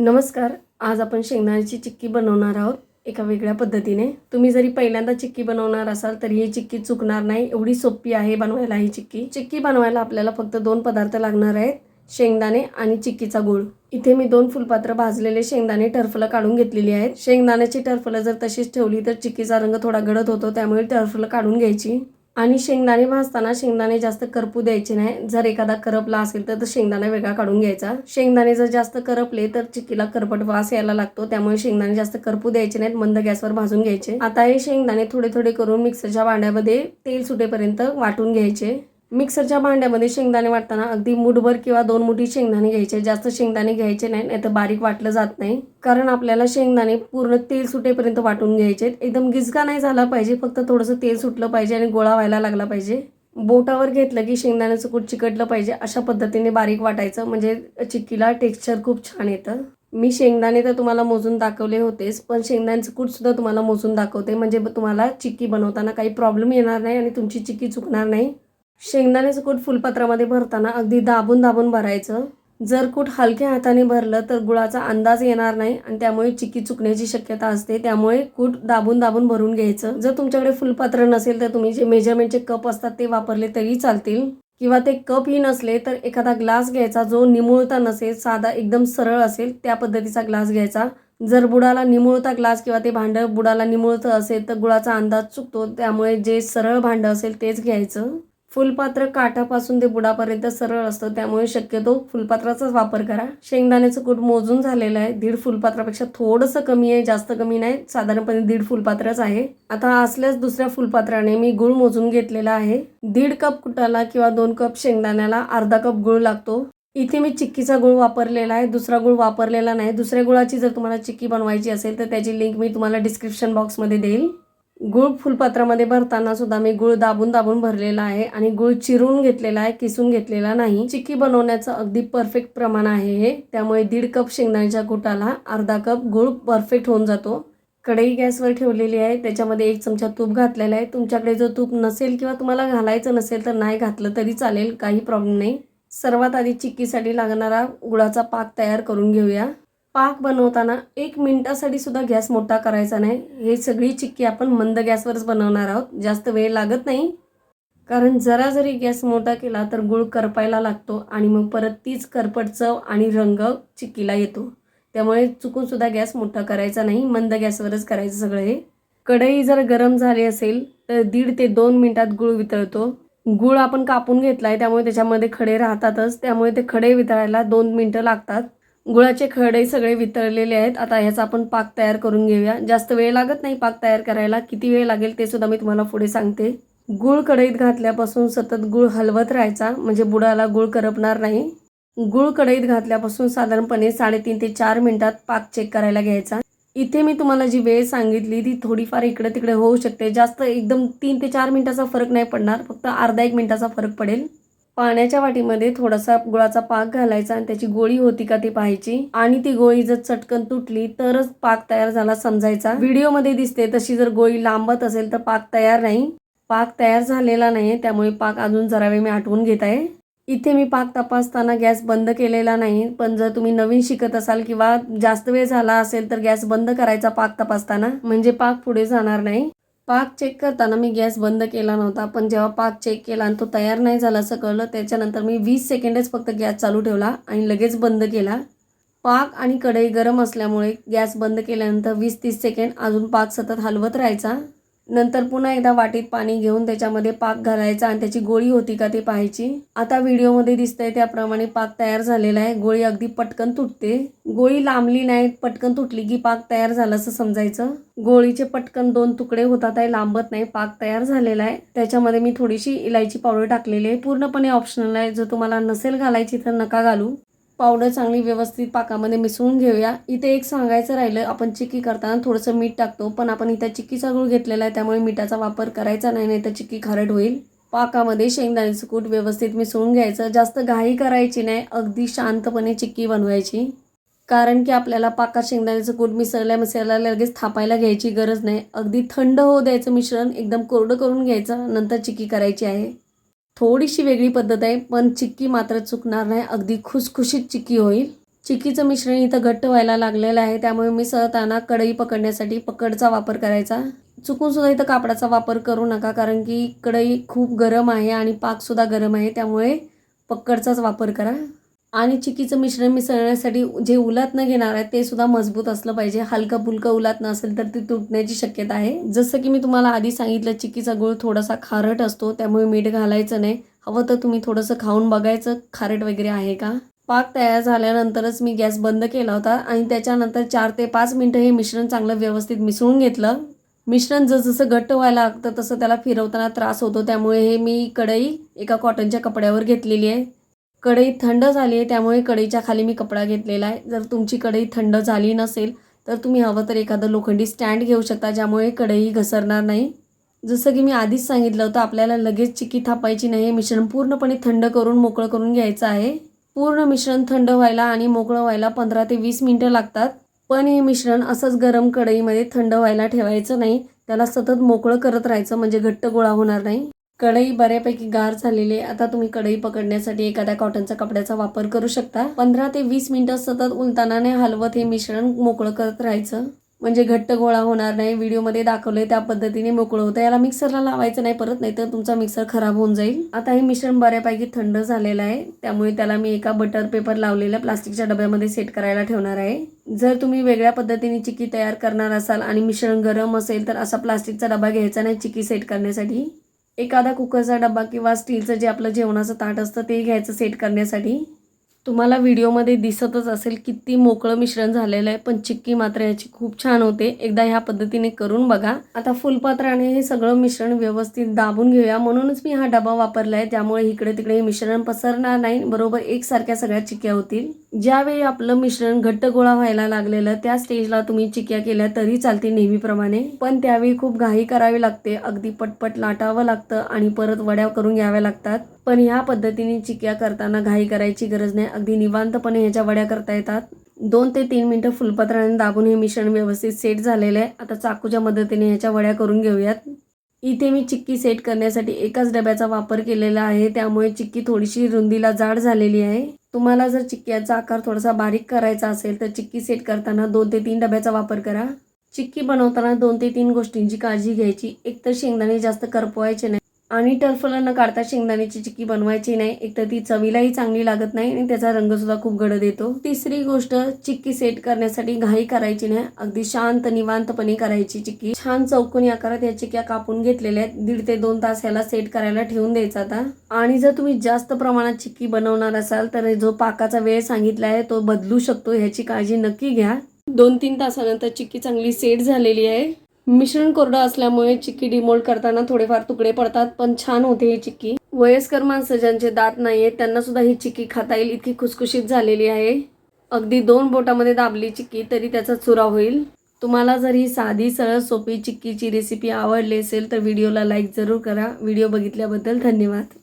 नमस्कार आज आपण शेंगदाण्याची चिक्की बनवणार आहोत एका वेगळ्या पद्धतीने. तुम्ही जरी पहिल्यांदा चिक्की बनवणार असाल तरी ही चिक्की चुकणार नाही. एवढी सोपी आहे बनवायला ही चिक्की. चिक्की बनवायला आपल्याला फक्त दोन पदार्थ लागणार आहेत शेंगदाणे आणि चिक्कीचा गुळ. इथे मी दोन फुलपात्र भाजलेले शेंगदाणे टर्फलं काढून घेतलेली आहेत. शेंगदाण्याची टर्फलं जर तशीच ठेवली तर चिक्कीचा रंग थोडा गडद होतो त्यामुळे टर्फलं काढून घ्यायची. आणि शेंगदाणे भाजताना शेंगदाणे जास्त करपू द्यायचे नाही. जर एखादा करपला असेल तर शेंगदाणा वेगळा काढून घ्यायचा. शेंगदाणे जर जास्त करपले तर चिक्कीला करपट वास यायला लागतो. त्यामुळे शेंगदाणे जास्त करपू द्यायचे नाहीत. मंद गॅसवर भाजून घ्यायचे. आता हे शेंगदाणे थोडे थोडे करून मिक्सरच्या भांड्यामध्ये तेल सुटेपर्यंत वाटून घ्यायचे. मिक्सरच्या भांड्यामध्ये शेंगदाणे वाटताना अगदी मुठभर किंवा दोन मुठी शेंगदाणे घ्यायचे. जास्त शेंगदाणे घ्यायचे नाही नाही तर बारीक वाटलं जात नाही. कारण आपल्याला शेंगदाणे पूर्ण तेल सुटेपर्यंत वाटून घ्यायचे एकदम गिजका नाही झाला पाहिजे फक्त थोडंसं तेल सुटलं पाहिजे आणि गोळा व्हायला लागला पाहिजे. बोटावर घेतलं की शेंगदाण्याचं कूट चिकटलं पाहिजे अशा पद्धतीने बारीक वाटायचं. म्हणजे चिक्कीला टेक्स्चर खूप छान येतं. मी शेंगदाणे तर तुम्हाला मोजून दाखवले होतेच पण शेंगदाण्याचं कूटसुद्धा तुम्हाला मोजून दाखवते. म्हणजे तुम्हाला चिक्की बनवताना काही प्रॉब्लेम येणार नाही आणि तुमची चिक्की चुकणार नाही. शेंगदाण्याचं कूट फुलपात्रामध्ये भरताना अगदी दाबून दाबून भरायचं. जर कूट हलक्या हाताने भरलं तर गुळाचा अंदाज येणार नाही आणि त्यामुळे चिक्की चुकण्याची शक्यता असते. त्यामुळे कूट दाबून दाबून भरून घ्यायचं. जर तुमच्याकडे फुलपात्र नसेल तर तुम्ही जे मेजरमेंटचे कप असतात ते वापरले तरी चालतील. किंवा ते कपही नसले तर एखादा ग्लास घ्यायचा जो निमुळता नसेल साधा एकदम सरळ असेल त्या पद्धतीचा ग्लास घ्यायचा. जर बुडाला निमुळता ग्लास किंवा ते भांडं बुडाला निमुळतं असेल तर गुळाचा अंदाज चुकतो. त्यामुळे जे सरळ भांडं असेल तेच घ्यायचं. फुलपात्र काठापासून ते बुडापर्यंत सरळ असतं त्यामुळे शक्यतो फुलपात्राचाच वापर करा. शेंगदाण्याचं कूट मोजून झालेलं आहे. दीड फुलपात्रापेक्षा थोडंसं कमी आहे जास्त कमी नाही. साधारणपणे दीड फुलपात्रच आहे. आता असल्यास दुसऱ्या फुलपात्राने मी गुळ मोजून घेतलेला आहे. दीड कप कुटाला किंवा दोन कप शेंगदाण्याला अर्धा कप गुळ लागतो. इथे मी चिक्कीचा गुळ वापरलेला आहे. दुसरा गुळ वापरलेला नाही. दुसऱ्या गुळाची जर तुम्हाला चिक्की बनवायची असेल तर त्याची लिंक मी तुम्हाला डिस्क्रिप्शन बॉक्समध्ये देईल. गुळ फुलपात्रामध्ये भरताना सुद्धा मी गुळ दाबून दाबून भरलेला आहे आणि गुळ चिरून घेतलेला आहे किसून घेतलेला नाही. चिक्की बनवण्याचं अगदी परफेक्ट प्रमाण आहे हे. त्यामुळे दीड कप शेंगदाण्याच्या कुटाला अर्धा कप गुळ परफेक्ट होऊन जातो. कढई गॅसवर ठेवलेली आहे. त्याच्यामध्ये एक चमचा तूप घातलेला आहे. तुमच्याकडे जर तूप नसेल किंवा तुम्हाला घालायचं नसेल तर नाही घातलं तरी चालेल. काही प्रॉब्लेम नाही. सर्वात आधी चिक्कीसाठी लागणारा गुळाचा पाक तयार करून घेऊया. पाक बनवताना एक मिनटासाठी सुद्धा गॅस मोठा करायचा नाही. हे सगळी चिक्की आपण मंद गॅसवरच बनवणार आहोत. जास्त वेळ लागत नाही. कारण जरा जरी गॅस मोठा केला तर गुळ करपायला लागतो आणि मग परत तीच करपट चव आणि रंग चिक्कीला येतो. त्यामुळे चुकून सुद्धा गॅस मोठा करायचा नाही. मंद गॅसवरच करायचं सगळं हे. कढई जर गरम झाली असेल तर दीड ते दोन मिनटात गुळ वितळतो. गुळ आपण कापून घेतला आहे त्यामुळे त्याच्यामध्ये खडे राहतातच. त्यामुळे ते खडे वितळायला दोन मिनटं लागतात. गुळाचे खडे सगळे वितळलेले आहेत. आता ह्याचा आपण पाक तयार करून घेऊया. जास्त वेळ लागत नाही पाक तयार करायला. किती वेळ लागेल ते सुद्धा मी तुम्हाला पुढे सांगते. गुळ कढईत घातल्यापासून सतत गुळ हलवत राहायचा. म्हणजे बुडाला गुळ करपणार नाही. गुळ कढईत घातल्यापासून साधारणपणे साडेतीन ते चार मिनिटात पाक चेक करायला घ्यायचा. इथे मी तुम्हाला जी वेळ सांगितली ती थोडीफार इकडे तिकडे होऊ शकते. जास्त एकदम तीन ते चार मिनिटाचा फरक नाही पडणार. फक्त अर्धा एक मिनिटाचा फरक पडेल. पाण्याच्या वाटीमध्ये थोडासा गुळाचा पाक घालायचा आणि त्याची गोळी होती का ती पाहायची. आणि ती गोळी जर चटकन तुटली तरच पाक तयार झाला समजायचा. व्हिडिओमध्ये दिसते तशी जर गोळी लांबत असेल तर पाक तयार नाही. पाक तयार झालेला नाही त्यामुळे पाक अजून जरा वेळ मी आठवून घेत आहे. इथे मी पाक तपासताना गॅस बंद केलेला नाही पण जर तुम्ही नवीन शिकत असाल किंवा जास्त वेळ झाला असेल तर गॅस बंद करायचा पाक तपासताना. म्हणजे पाक पुढे जाणार नाही. पाक चेक करताना मी गॅस बंद केला नव्हता. पण जेव्हा पाक चेक केला आणि तो तयार नाही झाला असं कळलं त्याच्यानंतर मी वीस सेकंडच फक्त गॅस चालू ठेवला आणि लगेच बंद केला. पाक आणि कढई गरम असल्यामुळे गॅस बंद केल्यानंतर वीस तीस सेकंड अजून पाक सतत हलवत राहायचा. नंतर पुन्हा एकदा वाटीत पाणी घेऊन त्याच्यामध्ये पाक घालायचा आणि त्याची गोळी होती का ते पाहायची. आता व्हिडिओमध्ये दिसतंय त्याप्रमाणे पाक तयार झालेला आहे. गोळी अगदी पटकन तुटते. गोळी लांबली नाही पटकन तुटली की पाक तयार झाला असं समजायचं. गोळीचे पटकन दोन तुकडे होतात आहे लांबत नाही पाक तयार झालेला आहे. त्याच्यामध्ये मी थोडीशी इलायची पावडर टाकलेली आहे. पूर्णपणे ऑप्शनल आहे. जर तुम्हाला नसेल घालायची तर नका घालू. पावडर चांगली व्यवस्थित पाकामध्ये मिसळून घेऊया. इथे एक सांगायचं राहिलं आपण चिक्की करताना थोडंसं मीठ टाकतो पण आपण इथं चिक्कीचा गूळ घेतलेला आहे त्यामुळे मिठाचा वापर करायचा नाही नाही तर चिक्की खारट होईल. पाकामध्ये शेंगदाण्याचं कूट व्यवस्थित मिसळून घ्यायचं. जास्त घाई करायची नाही अगदी शांतपणे चिक्की बनवायची. कारण की आपल्याला पाकात शेंगदाण्याचं कूट मिसळल्या मिसळल्या लगेच थापायला घ्यायची गरज नाही. अगदी थंड होऊ द्यायचं मिश्रण एकदम कोरडं करून घ्यायचं नंतर चिक्की करायची आहे. थोडीशी वेगळी पद्धत आहे पण चिक्की मात्र चुकणार नाही. अगदी खुसखुशीत चिक्की होईल. चिक्कीचं मिश्रण इथं घट्ट व्हायला लागलेलं आहे त्यामुळे मी सहताना कढई पकडण्यासाठी पकडचा वापर करायचा. चुकून सुद्धा इथं कापडाचा वापर करू नका कारण की कढई खूप गरम आहे आणि पाकसुद्धा गरम आहे त्यामुळे पकडचाच वापर करा. आणि चिकीचं मिश्रण मिसळण्यासाठी जे उलातनं घेणार आहे ते सुद्धा मजबूत असलं पाहिजे. हलकं फुलकं उलातनं असेल तर ती तुटण्याची शक्यता आहे. जसं की मी तुम्हाला आधी सांगितलं चिकीचा गुळ थोडासा खारट असतो त्यामुळे मीठ घालायचं नाही. हवं तर तुम्ही थोडंसं खाऊन बघायचं खारट वगैरे आहे का? पाक तयार झाल्यानंतरच मी गॅस बंद केला होता आणि त्याच्यानंतर चार ते पाच मिनटं हे मिश्रण चांगलं व्यवस्थित मिसळून घेतलं. मिश्रण जसजसं घट्ट व्हायला लागतं तसं त्याला फिरवताना त्रास होतो. त्यामुळे हे मी कढई एका कॉटनच्या कपड्यावर घेतलेली आहे. कढई थंड झाली आहे त्यामुळे कढईच्या खाली मी कपडा घेतलेला आहे. जर तुमची कढई थंड झाली नसेल तर तुम्ही हवं तर एखादं लोखंडी स्टँड घेऊ शकता ज्यामुळे कढई घसरणार नाही. जसं की मी आधीच सांगितलं होतं आपल्याला लगेच चिक्की थापायची नाही मिश्रण पूर्णपणे थंड करून मोकळं करून घ्यायचं आहे. पूर्ण मिश्रण थंड व्हायला आणि मोकळं व्हायला पंधरा ते वीस मिनटं लागतात. पण हे मिश्रण असंच गरम कढईमध्ये थंड व्हायला ठेवायचं नाही. त्याला सतत मोकळं करत राहायचं म्हणजे घट्ट गोळा होणार नाही. कढई बऱ्यापैकी गार झालेली आहे. आता तुम्ही कढई पकडण्यासाठी एखाद्या कॉटनच्या कपड्याचा वापर करू शकता. पंधरा ते वीस मिनिटं सतत उलतानाने हलवत हे मिश्रण मोकळं करत राहायचं. म्हणजे घट्ट गोळा होणार नाही. व्हिडिओमध्ये दाखवले त्या पद्धतीने मोकळं होतं. याला मिक्सरला लावायचं नाही परत नाही तर तुमचा मिक्सर खराब होऊन जाईल. आता हे मिश्रण बऱ्यापैकी थंड झालेलं आहे. त्यामुळे त्याला मी एका बटर पेपर लावलेल्या प्लास्टिकच्या डब्यामध्ये सेट करायला ठेवणार आहे. जर तुम्ही वेगळ्या पद्धतीने चिकी तयार करणार असाल आणि मिश्रण गरम असेल तर असा प्लास्टिकचा डबा घ्यायचा नाही. चिकी सेट करण्यासाठी. एखादा कुकरचा डबा किंवा स्टीलचं जे आपलं जेवणाचं ताट असतं ते घ्यायचं सेट करण्यासाठी. तुम्हाला व्हिडिओमध्ये दिसतच असेल किती मोकळं मिश्रण झालेलं आहे पण चिक्की मात्र याची खूप छान होते. एकदा ह्या पद्धतीने करून बघा. आता फुलपात्राने हे सगळं मिश्रण व्यवस्थित दाबून घेऊया. म्हणूनच मी हा डबा वापरला आहे त्यामुळे इकडे तिकडे हे मिश्रण पसरणार नाही. बरोबर एकसारख्या सगळ्या चिक्या होतील. ज्यावेळी आपलं मिश्रण घट्ट गोळा व्हायला लागलेलं त्या स्टेजला तुम्ही चिक्क्या केल्या तरी चालते नेहमीप्रमाणे. पण त्यावेळी खूप घाई करावी लागते. अगदी पटपट लाटावं लागतं आणि परत वड्या करून घ्याव्या लागतात. पण ह्या पद्धतीने चिक्क्या करताना घाई करायची गरज नाही. अगदी निवांतपणे ह्याच्या वड्या करता येतात. दोन ते तीन मिनटं फुलपत्राने दाबून हे मिश्रण व्यवस्थित सेट झालेलं आहे. आता चाकूच्या मदतीने ह्याच्या वड्या करून घेऊयात. इथे मी चिक्की सेट करण्यासाठी एकाच डब्याचा वापर केलेला आहे. त्यामुळे चिक्की थोडीशी रुंदीला जाड झालेली आहे. तुम्हाला जर चिक्क्याचा आकार थोडासा बारीक करायचा असेल तर चिक्की सेट करताना दोन ते तीन डब्याचा वापर करा. चिक्की बनवताना दोन ते तीन गोष्टींची काळजी घ्यायची. एक तर शेंगदाणे जास्त करपवायचे नाही. आणि टरफलं न काढता शेंगदाण्याची चिक्की बनवायची नाही. एक तर ती चवीलाही चांगली लागत नाही आणि त्याचा रंग सुद्धा खूप गडद येतो. तिसरी गोष्ट चिक्की सेट करण्यासाठी घाई करायची नाही. अगदी शांत निवांतपणे करायची चिक्की. छान चौकोनी आकारात या चिक्क्या कापून घेतलेल्या आहेत. दीड ते दोन तास ह्याला सेट करायला ठेवून द्यायचा आता. आणि जर तुम्ही जास्त प्रमाणात चिक्की बनवणार असाल तर जो पाकाचा वेळ सांगितला आहे तो बदलू शकतो. ह्याची काळजी नक्की घ्या. दोन तीन तासानंतर चिक्की चांगली सेट झालेली आहे. मिश्रण कोरडं असल्यामुळे चिक्की डिमोल्ड करताना थोडेफार तुकडे पडतात पण छान होते ही चिक्की. वयस्कर माणसं ज्यांचे दात नाही आहेत त्यांना सुद्धा ही चिक्की खाता येईल इतकी खुसखुशीत झालेली आहे. अगदी दोन बोटामध्ये दाबली चिक्की तरी त्याचा चुरा होईल. तुम्हाला जर ही साधी सरळ सोपी चिक्कीची रेसिपी आवडली असेल तर व्हिडिओला लाईक जरूर करा. व्हिडिओ बघितल्याबद्दल धन्यवाद.